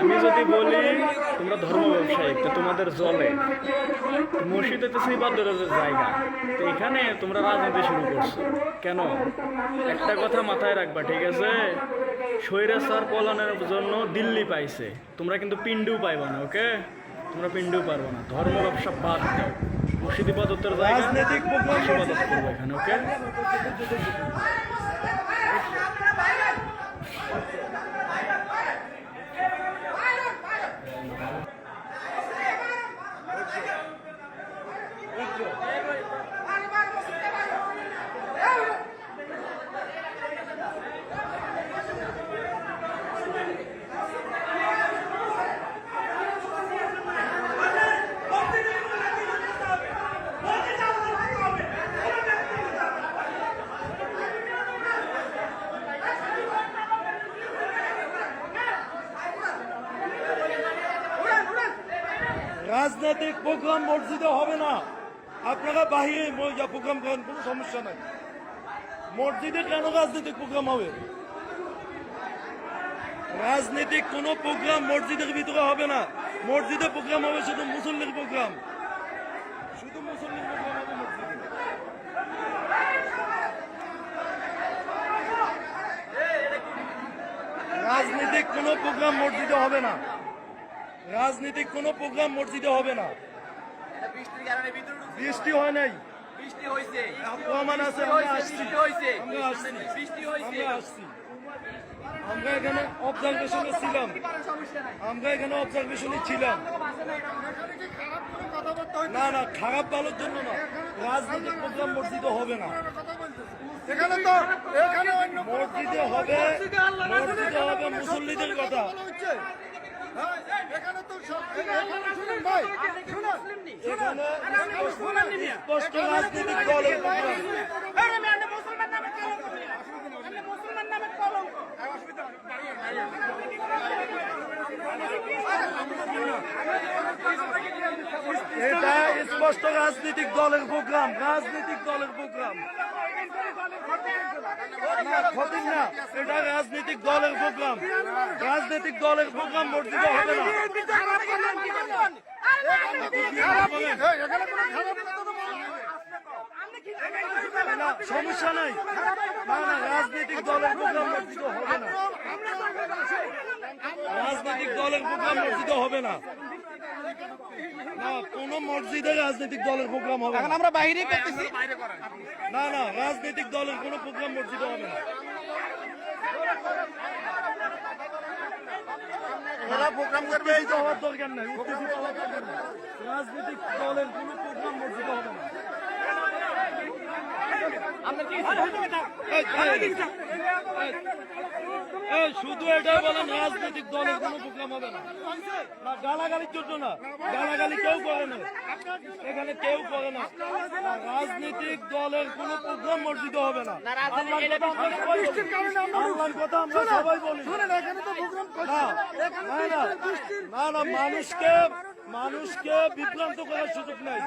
আমি যদি বলি তোমরা ধর্ম ব্যবসায়ী তো তোমাদের জলে। মসজিদ হচ্ছে ইবাদতের জায়গা। তো এখানে তোমরা রাজনীতি শুরু করছ। কেন? একটা কথা মাথায় রাখবা ঠিক আছে? স্বৈরাচার পলানের জন্য দিল্লি পাইছে। তোমরা কিন্তু পিন্ডু পাইবা না ওকে? তোমরা পিন্ডু পারব না। ধর্ম ব্যবসা বাদ দাও। মসজিদ ইবাদতের জায়গা রাজনৈতিক ইবাদত করব এখানে ওকে? রাজনৈতিক প্রোগ্রাম মসজিদে হবে না। আপনারা বাহিরে প্রোগ্রাম করেন, কোনো সমস্যা নাই। মসজিদে কেন রাজনৈতিক প্রোগ্রাম হবে? রাজনৈতিক কোনো প্রোগ্রাম মসজিদের ভিতরে হবে না। মসজিদে প্রোগ্রাম হবে শুধু মুসল্লির প্রোগ্রাম। শুধু মুসল্লির প্রোগ্রাম হবে মসজিদে। রাজনৈতিক কোনো প্রোগ্রাম মসজিদে হবে না। রাজনৈতিক কোনো প্রোগ্রাম মসজিদে হবে না। বৃষ্টি হয় নাই। প্রমাণ আছে আমরা আসছি। আমরা আসছি। আমরা এখানে অবজারভেশনে ছিলাম। আমরা এখানে অবজারভেশনে ছিলাম। না না খারাপ ভালোর জন্য না। রাজনৈতিক প্রোগ্রাম মসজিদে হবে না। এখানে তো এখানে মসজিদে হবে মসজিদে হবে মুসল্লিদের কথা এখানে তো সব শুনুন ভাই স্পষ্ট রাজনৈতিক দলের প্রোগ্রাম এটা স্পষ্ট রাজনৈতিক দলের প্রোগ্রাম রাজনৈতিক দলের প্রোগ্রাম না ক্ষতি না এটা রাজনৈতিক দলের প্রোগ্রাম রাজনৈতিক দলের প্রোগ্রাম মসজিদে হবে না হয় সমস্যা নাই না না রাজনৈতিক দলের প্রোগ্রাম মসজিদে হবে না রাজনৈতিক দলের প্রোগ্রাম মসজিদে হবে না না কোন মসজিদে রাজনৈতিক দলের প্রোগ্রাম হবে আমরা বাইরে করতেছি না না রাজনৈতিক দলের কোনো প্রোগ্রাম মসজিদে হবে না প্রোগ্রাম করবে এই উত্তেজিত হওয়ার দরকার নাই উত্তেজিত হওয়ার দরকার নাই। রাজনৈতিক দলের কোনো প্রোগ্রাম মসজিদে হবে না। শুধু এটা বলেন রাজনৈতিক দলের কোনো প্রোগ্রাম হবে না। না গালাগালির জন্য না। গালাগালি কেউ করে না। এখানে কেউ করে না। না, রাজনৈতিক দলের কোনো প্রোগ্রাম মসজিদে হবে না। আল্লাহর কথা আমরা সবাই বলি। না না মানুষকে মানুষকে বিভ্রান্ত করার সুযোগ নাই।